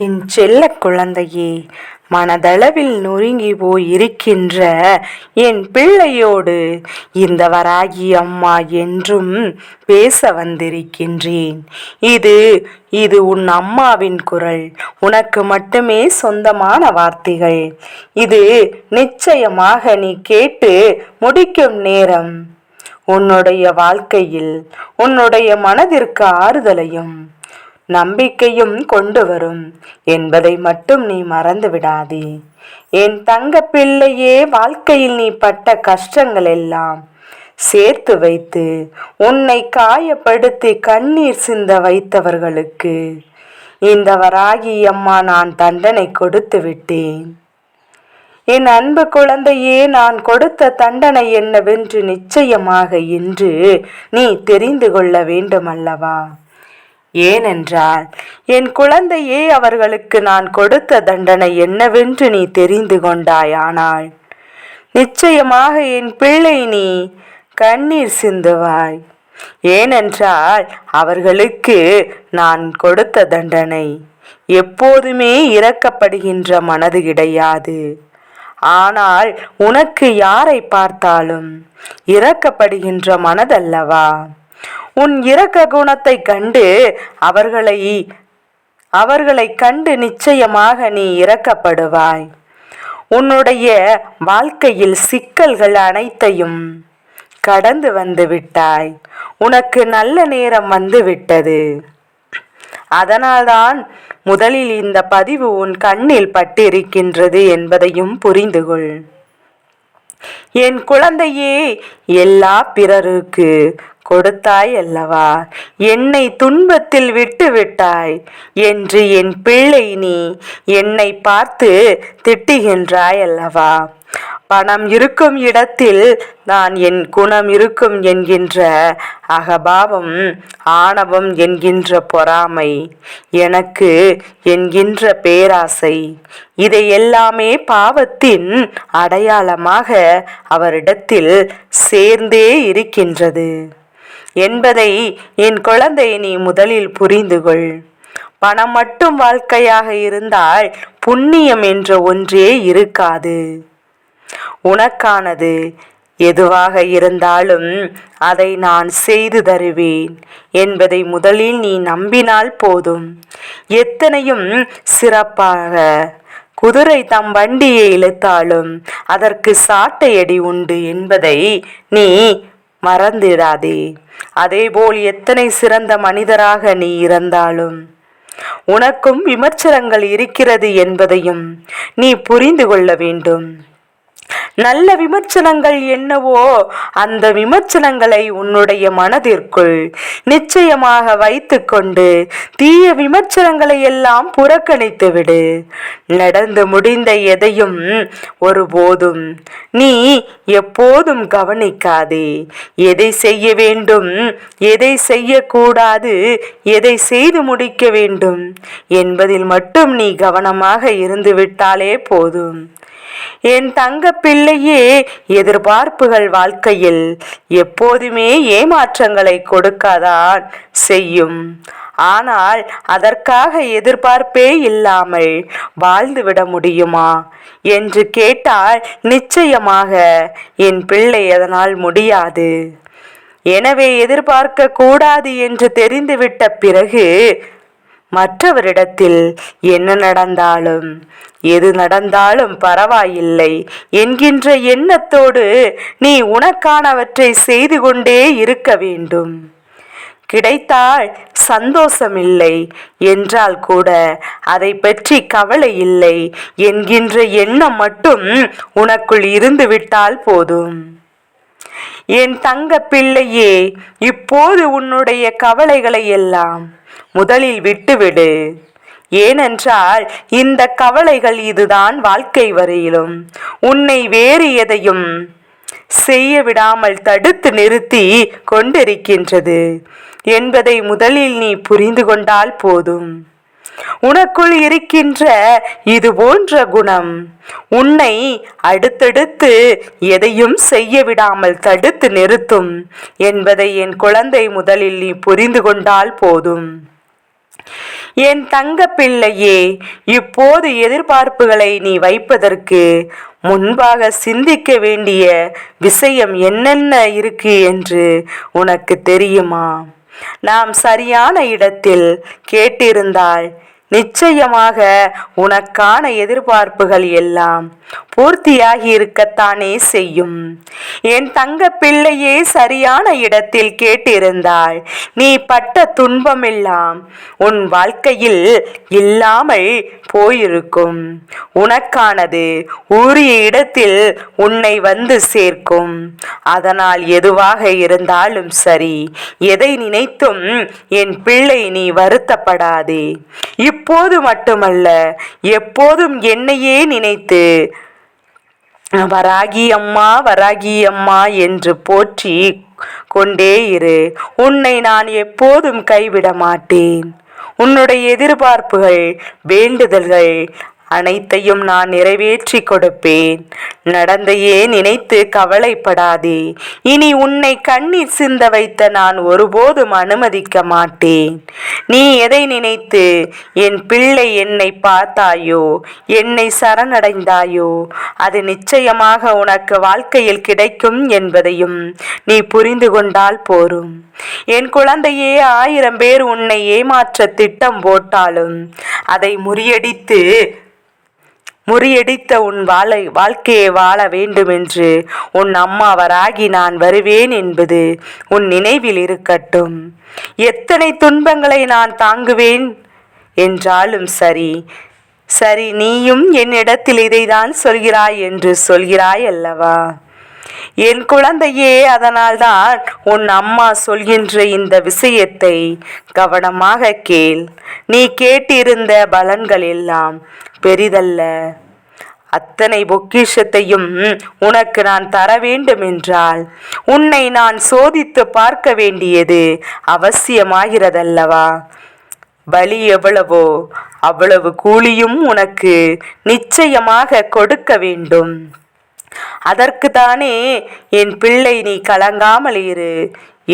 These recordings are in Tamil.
என் செல்ல குழந்தையே மனதளவில் நொறுங்கி போய் இருக்கின்ற என் பிள்ளையோடு இந்த வராகி அம்மா என்றும் பேச வந்திருக்கின்றேன். இது இது உன் அம்மாவின் குரல். உனக்கு மட்டுமே சொந்தமான வார்த்தைகள். இது நிச்சயமாக நீ கேட்டு முடிக்கும் நேரம். உன்னுடைய வாழ்க்கையில் உன்னுடைய மனதிற்கு ஆறுதலையும் நம்பிக்கையும் கொண்டு வரும். என்பதை மட்டும் நீ மறந்து விடாதே. என் தங்க பிள்ளையே வாழ்க்கையில் நீ பட்ட கஷ்டங்கள் எல்லாம் சேர்த்து வைத்து உன்னை காயப்படுத்தி கண்ணீர் சிந்த வைத்தவர்களுக்கு இந்த வராகி அம்மா நான் தண்டனை கொடுத்து விட்டேன். என் அன்பு குழந்தையே நான் கொடுத்த தண்டனை என்னவென்று நிச்சயமாக இன்று நீ தெரிந்து கொள்ள வேண்டுமல்லவா? ஏனென்றால் என் குழந்தையே அவர்களுக்கு நான் கொடுத்த தண்டனை என்னவென்று நீ தெரிந்து கொண்டாயானால் நிச்சயமாக என் பிள்ளை நீ கண்ணீர் சிந்துவாய். ஏனென்றால் அவர்களுக்கு நான் கொடுத்த தண்டனை எப்போதுமே இறக்கப்படுகின்ற மனது கிடையாது. ஆனால் உனக்கு யாரை பார்த்தாலும் இறக்கப்படுகின்ற மனதல்லவா? உன் இரக்க குணத்தை கண்டு அவர்களை அவர்களை கண்டு நிச்சயமாக நீ இறக்கப்படுவாய் உன்னுடைய வாழ்க்கையில் சிக்கல்கள் அனைத்தையும் கடந்து வந்து விட்டாய். உனக்கு நல்ல நேரம் வந்து விட்டது. அதனால்தான் முதலில் இந்த பதிவு உன் கண்ணில் பட்டிருக்கின்றது என்பதையும் புரிந்துகொள். என் குழந்தையே எல்லா பிறருக்கு கொடுத்தாய் அல்லவா? என்னை துன்பத்தில் விட்டு விட்டாய் என்று என் பிள்ளை நீ என்னை பார்த்து திட்டுகின்றாய் அல்லவா? பணம் இருக்கும் இடத்தில் நான் என் குணம் இருக்கும் என்கின்ற அகபாவம் ஆணவம் என்கின்ற பொறாமை எனக்கு என்கின்ற பேராசை. இதை எல்லாமே பாவத்தின் அடையாளமாக அவரிடத்தில் சேர்ந்தே இருக்கின்றது. என்பதை என் குழந்தை நீ முதலில் புரிந்து கொள் பணம் மட்டும் வாழ்க்கையாக இருந்தால் புண்ணியம் என்ற ஒன்றே இருக்காது. உனக்கானது எதுவாக இருந்தாலும் அதை நான் செய்து தருவேன் என்பதை முதலில் நீ நம்பினால் போதும். எத்தனையும் சிறப்பாக குதிரை தம் வண்டியை இழுத்தாலும் அதற்கு சாட்டையடி உண்டு என்பதை நீ மறந்திடாதே. அதேபோல் எத்தனை சிறந்த மனிதராக நீ இருந்தாலும் உனக்கும் விமர்சனங்கள் இருக்கிறது என்பதையும் நீ புரிந்து கொள்ள வேண்டும். நல்ல விமர்சனங்கள் என்னவோ அந்த விமர்சனங்களை உன்னுடைய மனதிற்குள் நிச்சயமாக வைத்துக்கொண்டு தீய விமர்சனங்களை எல்லாம் புறக்கணித்து விடு நடந்து முடிந்த எதையும் ஒருபோதும் நீ எப்போதும் கவனிக்காதே. எதை செய்ய வேண்டும் எதை செய்யக்கூடாது எதை செய்து முடிக்க வேண்டும் என்பதில் மட்டும் நீ கவனமாக இருந்து விட்டாலே போதும். என் தங்க பிள்ளையே எதிர்பார்ப்புகள் வாழ்க்கையில் எப்போதுமே ஏமாற்றங்களை கொடுக்காதான் செய்யும். ஆனால் அதற்காக எதிர்பார்ப்பே இல்லாமல் வாழ்ந்துவிட முடியுமா? என்று கேட்டால் நிச்சயமாக என் பிள்ளை அதனால் முடியாது. எனவே எதிர்பார்க்க கூடாது என்று தெரிந்துவிட்ட பிறகு மற்றவரிடத்தில் என்ன நடந்தாலும் எது நடந்தாலும் பரவாயில்லை என்கின்ற எண்ணத்தோடு நீ உனக்கானவற்றை செய்து கொண்டே இருக்க வேண்டும். கிடைத்தால் சந்தோஷமில்லை என்றால் கூட அதை பற்றி கவலை இல்லை என்கின்ற எண்ணம் மட்டும் உனக்குள் இருந்து விட்டால் போதும். என் தங்க பிள்ளையே இப்போது உன்னுடைய கவலைகளை எல்லாம் முதலில் விட்டுவிடு. ஏனென்றால் இந்த கவலைகள் இதுதான் வாழ்க்கை வரையிலும். உன்னை வேறு எதையும் செய்ய விடாமல் தடுத்து நிறுத்தி கொண்டிருக்கின்றது என்பதை முதலில் நீ புரிந்து கொண்டால் போதும். உனக்குள் இருக்கின்ற இது போன்ற குணம். உன்னை அடுத்தடுத்து எதையும் செய்ய விடாமல் தடுத்து நிறுத்தும் என்பதை என் குழந்தை முதலில் நீ புரிந்து கொண்டால் போதும். என் தங்க பிள்ளையே இப்போது எதிர்பார்ப்புகளை நீ வைப்பதற்கு முன்பாக சிந்திக்க வேண்டிய விஷயம் என்னென்ன இருக்கு என்று உனக்கு தெரியுமா? நாம் சரியான இடத்தில் கேட்டிருந்தால் நிச்சயமாக உனக்கான எதிர்பார்ப்புகள் எல்லாம் பூர்த்தியாகி இருக்கத்தானே செய்யும். என் தங்க பிள்ளையே சரியான இடத்தில் கேட்டிருந்தாள். நீ பட்ட துன்பமெல்லாம் உன் வாழ்க்கையில் இல்லாமல் போயிருக்கும். உனக்கானது உரிய இடத்தில் உன்னை வந்து சேர்க்கும். அதனால் எதுவாக இருந்தாலும் சரி எதை நினைத்தும் என் பிள்ளை நீ வருத்தப்படாதே. இப்போது மட்டுமல்ல எப்போதும் என்னையே நினைத்து வராகி அம்மா வராகி அம்மா என்று போற்றி கொண்டே இரு. உன்னை நான் எப்போதும் கைவிட மாட்டேன் உன்னுடைய எதிர்பார்ப்புகள் வேண்டுதல்கள் அனைத்தையும் நான் நிறைவேற்றி கொடுப்பேன். நடந்தையே நினைத்து கவலைப்படாதே. இனி உன்னை கண்ணீர் சிந்த வைத்த நான் ஒருபோதும் அனுமதிக்க மாட்டேன். நீ எதை நினைத்து என் பிள்ளை என்னை பார்த்தாயோ என்னை சரணடைந்தாயோ அது நிச்சயமாக உனக்கு வாழ்க்கையில் கிடைக்கும் என்பதையும் நீ புரிந்து கொண்டால் போரும். என் குழந்தையே ஆயிரம் பேர் உன்னை ஏமாற்ற திட்டம் போட்டாலும் அதை முறியடித்து முறியடித்த உன் வாழை வாழ்க்கையை வாழ வேண்டுமென்று உன் அம்மாவராகி நான் வருவேன் என்பது உன் நினைவில் இருக்கட்டும். எத்தனை துன்பங்களை நான் தாங்குவேன் என்றாலும் சரி சரி நீயும் என்னிடத்தில் இதைதான் சொல்கிறாய் என்று சொல்கிறாய் அல்லவா? என் குழந்தையே அதனால்தான் உன் அம்மா சொல்கின்ற இந்த விஷயத்தை கவனமாக கேள். நீ கேட்டிருந்த பலன்கள் எல்லாம் பெரிதல்ல. அத்தனை பொக்கிஷத்தையும் உனக்கு நான் தர வேண்டும் என்றால் உன்னை நான் சோதித்து பார்க்க வேண்டியது அவசியமாகிறதல்லவா? பலி எவ்வளவோ அவ்வளவு கூலியும் உனக்கு நிச்சயமாக கொடுக்க வேண்டும். அதற்கு தானே என் பிள்ளை நீ கலங்காமல் இரு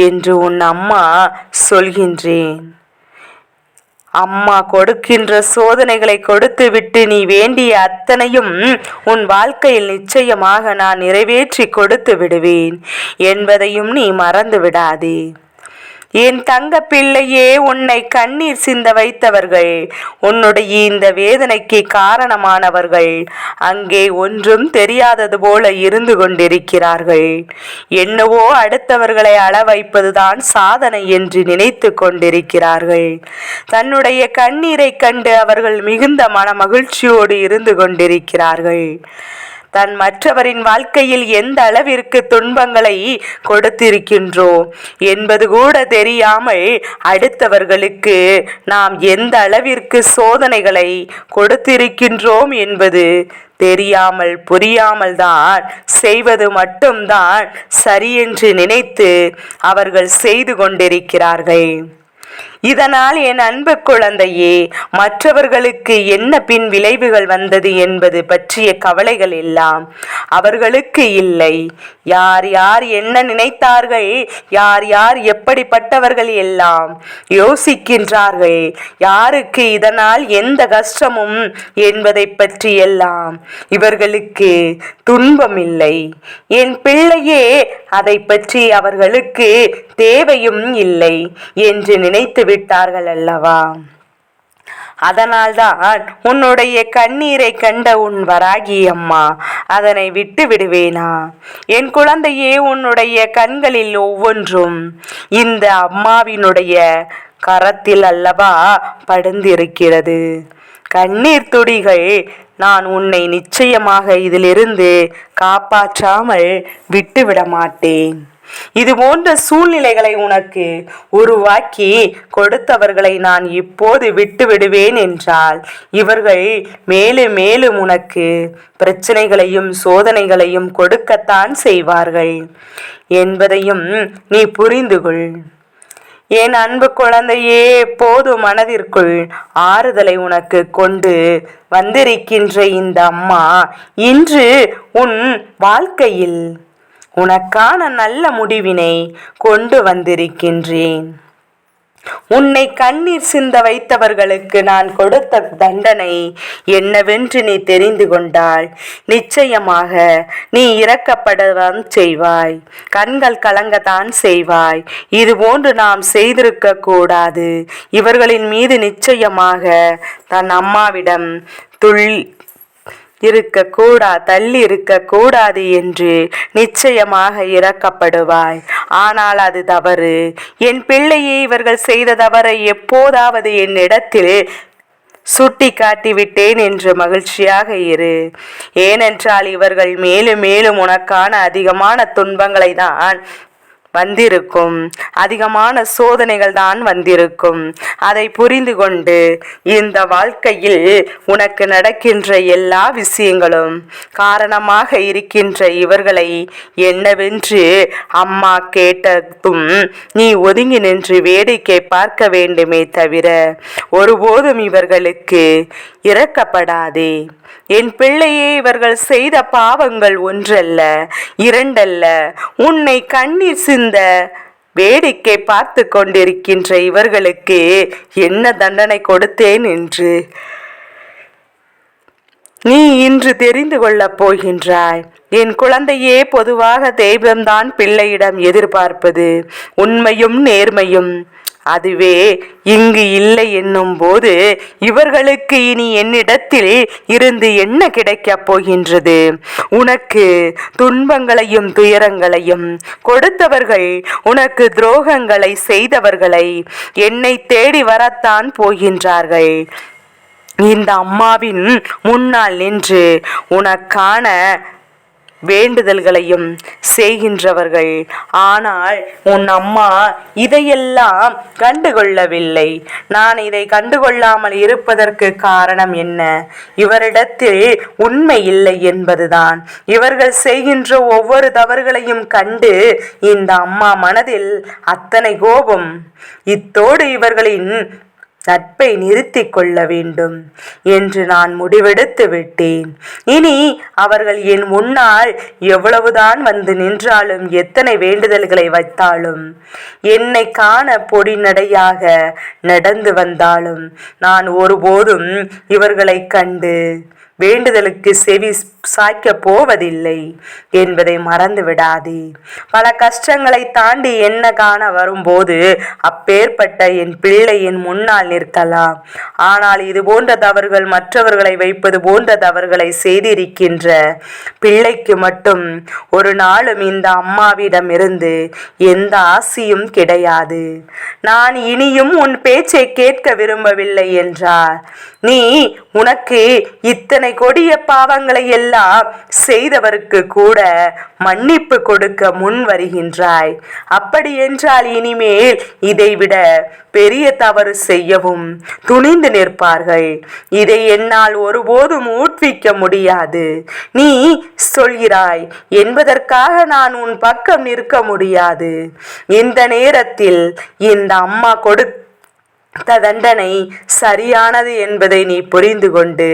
என்று உன் அம்மா சொல்கின்றேன். அம்மா கொடுக்கின்ற சோதனைகளை கொடுத்து விட்டு நீ வேண்டிய அத்தனையும் உன் வாழ்க்கையில் நிச்சயமாக நான் நிறைவேற்றி கொடுத்து விடுவேன். என்பதையும் நீ மறந்து விடாதே என் தங்க பிள்ளையே உன்னை கண்ணீர் சிந்த வைத்தவர்கள். உன்னுடைய இந்த வேதனைக்கு காரணமானவர்கள். அங்கே ஒன்றும் தெரியாதது போல இருந்து கொண்டிருக்கிறார்கள். என்னவோ அடுத்தவர்களை அள வைப்பதுதான் சாதனை என்று நினைத்து கொண்டிருக்கிறார்கள். தன்னுடைய கண்ணீரை கண்டு அவர்கள் மிகுந்த மன மகிழ்ச்சியோடு இருந்து கொண்டிருக்கிறார்கள். தன் மற்றவரின் வாழ்க்கையில் எந்த அளவிற்கு துன்பங்களை கொடுத்திருக்கின்றோம் என்பது கூட தெரியாமல் அடுத்தவர்களுக்கு நாம் எந்த அளவிற்கு சோதனைகளை கொடுத்திருக்கின்றோம் என்பது தெரியாமல் புரியாமல் தான் செய்வது மட்டும்தான் சரியென்று நினைத்து அவர்கள் செய்து கொண்டிருக்கிறார்கள். இதனால் என் அன்பு குழந்தையே மற்றவர்களுக்கு என்ன பின் விளைவுகள் வந்தது என்பது பற்றிய கவலைகள் எல்லாம் அவர்களுக்கு இல்லை. யார் யார் என்ன நினைத்தார்கள் யார் யார் எப்படிப்பட்டவர்கள் எல்லாம் யோசிக்கின்றார்கள் யாருக்கு இதனால் எந்த கஷ்டமும் என்பதை பற்றி எல்லாம் இவர்களுக்கு துன்பம் இல்லை என் பிள்ளையே அதை பற்றி அவர்களுக்கு தேவையும் இல்லை என்று நினைத்து விட்டார்கள் அல்லவா? அதனால்தான் உன்னுடைய கண்ணீரை கண்ட உன் வராகி அம்மா அதனை விட்டு விடுவேனா? என் குழந்தையே உன்னுடைய கண்களில் ஒவ்வொன்றும் இந்த அம்மாவினுடைய கரத்தில் அல்லவா படுந்திருக்கிறது கண்ணீர் துடிகள் நான் உன்னை நிச்சயமாக இதிலிருந்து காப்பாற்றாமல் விட்டுவிட மாட்டேன் இது போன்ற சூழ்நிலைகளை உனக்கு உருவாக்கி கொடுத்தவர்களை நான் இப்போது விட்டு விடுவேன் என்றால் இவர்கள் மேலும் மேலும் உனக்கு பிரச்சனைகளையும் சோதனைகளையும் கொடுக்கத்தான் செய்வார்கள் என்பதையும் நீ புரிந்து கொள் என் அன்பு குழந்தையே போது மனதிற்குள் ஆறுதலை உனக்கு கொண்டு வந்திருக்கின்ற இந்த அம்மா இன்று உன் வாழ்க்கையில் உனக்கான நல்ல முடிவினை கொண்டு வந்திருக்கின்றேன். உன்னை கண்ணீர் சிந்த வைத்தவர்களுக்கு நான் கொடுத்த தண்டனை என்னவென்று நீ தெரிந்து கொண்டால் நிச்சயமாக நீ இறக்கப்படதான் செய்வாய். கண்கள் கலங்கத்தான் செய்வாய். இது போன்று நாம் செய்திருக்க கூடாது. இவர்களின் மீது நிச்சயமாக தன் அம்மாவிடம் துள் இருக்க கூடா தள்ளி இருக்க கூடாது என்று நிச்சயமாக இறக்கப்படுவாய் ஆனால் அது தவறு. என் பிள்ளையை இவர்கள் செய்த தவறை எப்போதாவது என்னிடத்தில் சுட்டி காட்டிவிட்டேன் என்று மகிழ்ச்சியாக இரு. ஏனென்றால் இவர்கள் மேலும் மேலும் உனக்கான அதிகமான துன்பங்களை தான் வந்திருக்கும். அதிகமான சோதனைகள் தான் வந்திருக்கும். அதை புரிந்து கொண்டு இந்த வாழ்க்கையில் உனக்கு நடக்கின்ற எல்லா விஷயங்களும் காரணமாக இருக்கின்ற இவர்களை என்னவென்று அம்மா கேட்டதும் நீ ஒதுங்கி நின்று வேடிக்கை பார்க்க வேண்டுமே தவிர ஒருபோதும் இவர்களுக்கு இறக்கப்படாதே என் பிள்ளையே இவர்கள் செய்த பாவங்கள் ஒன்றல்ல இரண்டல்ல. உன்னை கண்ணீர் சிந்த வேடிக்கை பார்த்து கொண்டிருக்கின்ற இவர்களுக்கு என்ன தண்டனை கொடுத்தேன் என்று நீ இன்று தெரிந்து கொள்ளப் போகின்றாய். என் குழந்தையே பொதுவாக தெய்வம்தான் பிள்ளையிடம் எதிர்பார்ப்பது. உண்மையும் நேர்மையும் அதுவே இங்கு இல்லை என்னும் போது இவர்களுக்கு இனி என்னிடத்தில் இருந்து என்ன கிடைக்கப் போகின்றது? உனக்கு துன்பங்களையும் துயரங்களையும் கொடுத்தவர்கள் உனக்கு துரோகங்களை செய்தவர்களை என்னை தேடி வரத்தான் போகின்றார்கள். இந்த அம்மாவின் முன்னால் நின்று உனக்கான வேண்டுதல்களையும் செய்கின்றவர்கள். ஆனால் உன் அம்மா இதையெல்லாம் கண்டுகொள்ளவில்லை. நான் இதை கண்டுகொள்ளாமல் இருப்பதற்கு காரணம் என்ன? இவரிடத்தில் உண்மை இல்லை என்பதுதான். இவர்கள் செய்கின்ற ஒவ்வொரு தவறுகளையும் கண்டு இந்த அம்மா மனதில் அத்தனை கோபம். இத்தோடு இவர்களின் நட்பை நிறுத்தி கொள்ள வேண்டும் என்று நான் முடிவெடுத்து விட்டேன். இனி அவர்கள் என் முன்னால் எவ்வளவுதான் வந்து நின்றாலும் எத்தனை வேண்டுதல்களை வைத்தாலும் என்னை காண பொடி நடையாக நடந்து வந்தாலும் நான் ஒருபோதும் இவர்களை கண்டு வேண்டுதலுக்கு செவி சாய்க்க போவதில்லை என்பதை மறந்து விடாதே பல கஷ்டங்களை தாண்டி என்ன காண வரும்போது அப்பேற்பட்ட என் பிள்ளையின் முன்னால் நிற்கலாம். ஆனால் இது போன்ற தவறுகள் மற்றவர்களை வைப்பது போன்ற தவறுகளை செய்திருக்கின்ற பிள்ளைக்கு மட்டும் ஒரு நாளும் இந்த அம்மாவிடம் இருந்து எந்த ஆசையும் கிடையாது. நான் இனியும் உன் பேச்சை கேட்க விரும்பவில்லை என்றார். நீ உனக்கு இத்தனை கொடிய பாவங்களை எல்லாம் செய்தவருக்கு கூட மன்னிப்பு கொடுக்க முன் வருகின்றாய். அப்படி என்றால் இனிமேல் இதைவிட பெரிய தவறு செய்யவும் துணிந்து நிற்பார்கள். இதை என்னால் ஒருபோதும் ஊட்விக்க முடியாது. நீ சொல்கிறாய் என்பதற்காக நான் உன் பக்கம் நிற்க முடியாது. இந்த நேரத்தில் இந்த அம்மா கொடு தண்டனை சரியானது என்பதை நீ புரிந்து கொண்டு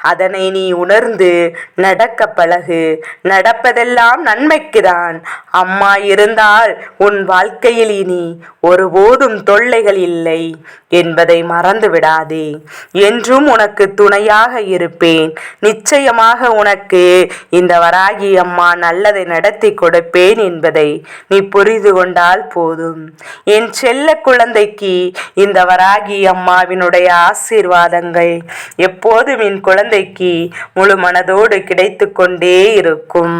அதனை நீ உணர்ந்து நடக்க பழகு. நடப்பதெல்லாம் நன்மைக்குதான். அம்மா இருந்தால் உன் வாழ்க்கையில் இனி ஒருபோதும் தொல்லைகள் இல்லை என்பதை மறந்து விடாதே என்றும் உனக்கு துணையாக இருப்பேன். நிச்சயமாக உனக்கு இந்த வராகி அம்மா நல்லதை நடத்தி கொடுப்பேன் என்பதை நீ புரிந்து கொண்டால் போதும். என் செல்ல குழந்தைக்கு இந்த வராகி அம்மாவினுடைய ஆசீர்வாதங்கள் எப்போதும் என் குழந்தைக்கு முழு மனதோடு கிடைத்து கொண்டே இருக்கும்.